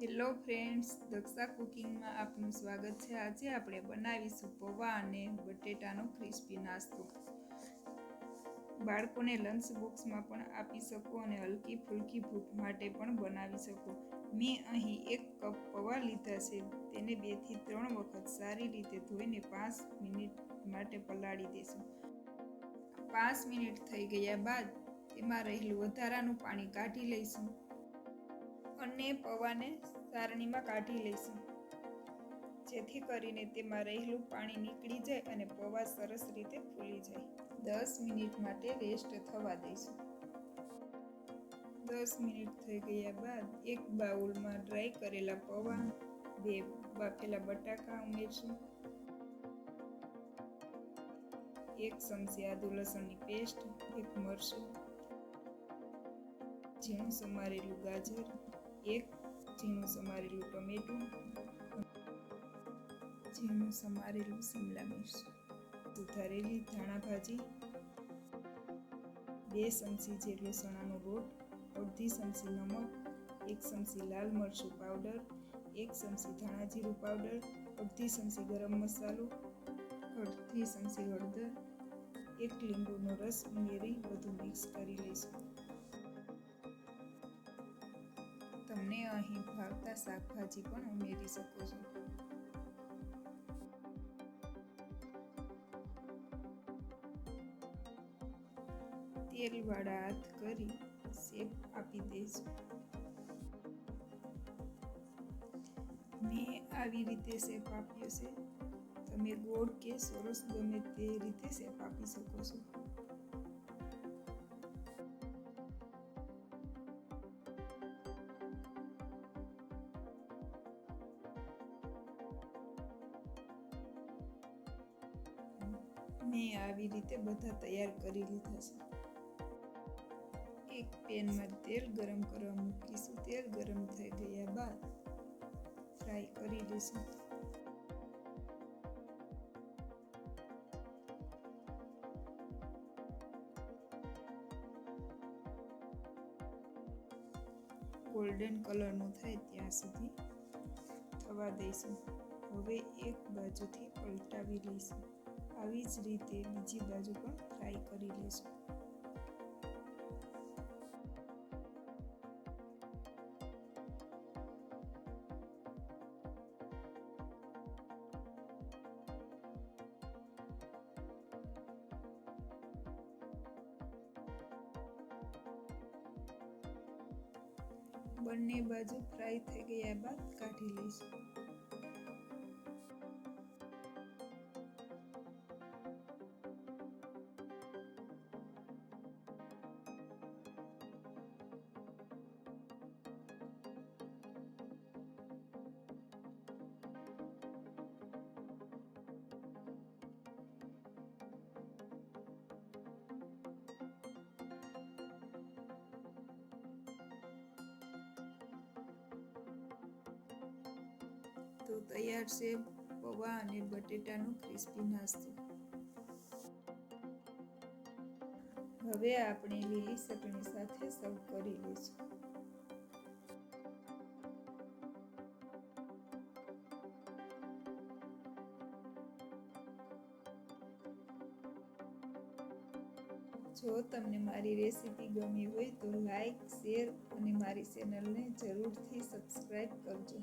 Hello friends Daksha કુકિંગમાં આપનું સ્વાગત છે. આજે આપણે બનાવીશું પૌવા અને બટેટાનો ક્રિસ્પી નાસ્તો. બાળકોને લંચ બોક્સમાં પણ આપી શકો અને હલકી ફૂલકી ભૂખ માટે પણ બનાવી શકો. મેં અહીં એક કપ પૌવા લીધા છે. તેને બેથી ત્રણ વખત સારી રીતે ધોઈને પાંચ મિનિટ માટે પલાળી દેશું. પાંચ મિનિટ થઈ ગયા બાદ તેમાં રહેલું વધારાનું પાણી કાઢી લઈશું. અને પૌવાને સારણીમાં કાઢી લઈશું. જેથી કરીને તેમાં રહેલું પાણી નીકળી જાય અને પૌવા સરસ રીતે ફૂલી જાય. દસ મિનિટ માટે રેસ્ટ થવા દઈશું. દસ મિનિટ થઈ ગયા બાદ એક બાઉલમાં ડ્રાય કરેલા પૌવા, બે બાફેલા બટાકા ઉમેરશું. એક ચમચી આદુ લસણની પેસ્ટ, એક મરચું, ઝીણું સમારેલું ગાજર એક ઝીણું સમારેલું ટમેટું ઝીણું સમારેલું શિમલા મિર્ચ. સુધારેલી ધાણા ભાજી બે ચમચી જેટલો ચણાનો લોટ, અડધી ચમચી નમક, એક ચમચી લાલ મરચું પાવડર, એક ચમચી ધાણા જીરું પાવડર, અડધી ચમચી ગરમ મસાલો, અડધી ચમચી હળદર, એક લીંબુનો રસ ઉમેરી બધું મિક્સ કરી લઈશું. તમને અહીં ભાવતા શાકભાજી પણ ઉમેરી શકો છો. તેલવાળા હાથ કરી શેપ આપી દઈશું મેં આવી રીતે શેપ આપ્યો છે. તમે ગોળ કે સરસ ગમે તે રીતે શેપ આપી શકો છો. મેં આવી રીતે બધા તૈયાર કરી લીધા છે. એક પેનમાં તેલ ગરમ કરવા મૂકીશું. તેલ ગરમ થઈ ગયા બાદ ફ્રાય કરી લઈશું. ગોલ્ડન કલરનું થાય ત્યાં સુધી થવા દઈશું. હવે એક બાજુથી પલટાવી લઈશું. આવી જ રીતે બીજી બાજુ પણ ફ્રાય કરી લઈશું બંને બાજુ ફ્રાય થઈ ગયા બાદ કાઢી લઈશું. તૈયાર છે, પૌવા અને બટેટાનો ક્રિસ્પી નાસ્તો. હવે આપણે લીલી ચટણી સાથે સર્વ કરી લઈશું. જો તમને મારી રેસીપી ગમી હોય તો લાઈક શેર અને મારી ચેનલને જરૂરથી સબસ્ક્રાઈબ કરજો.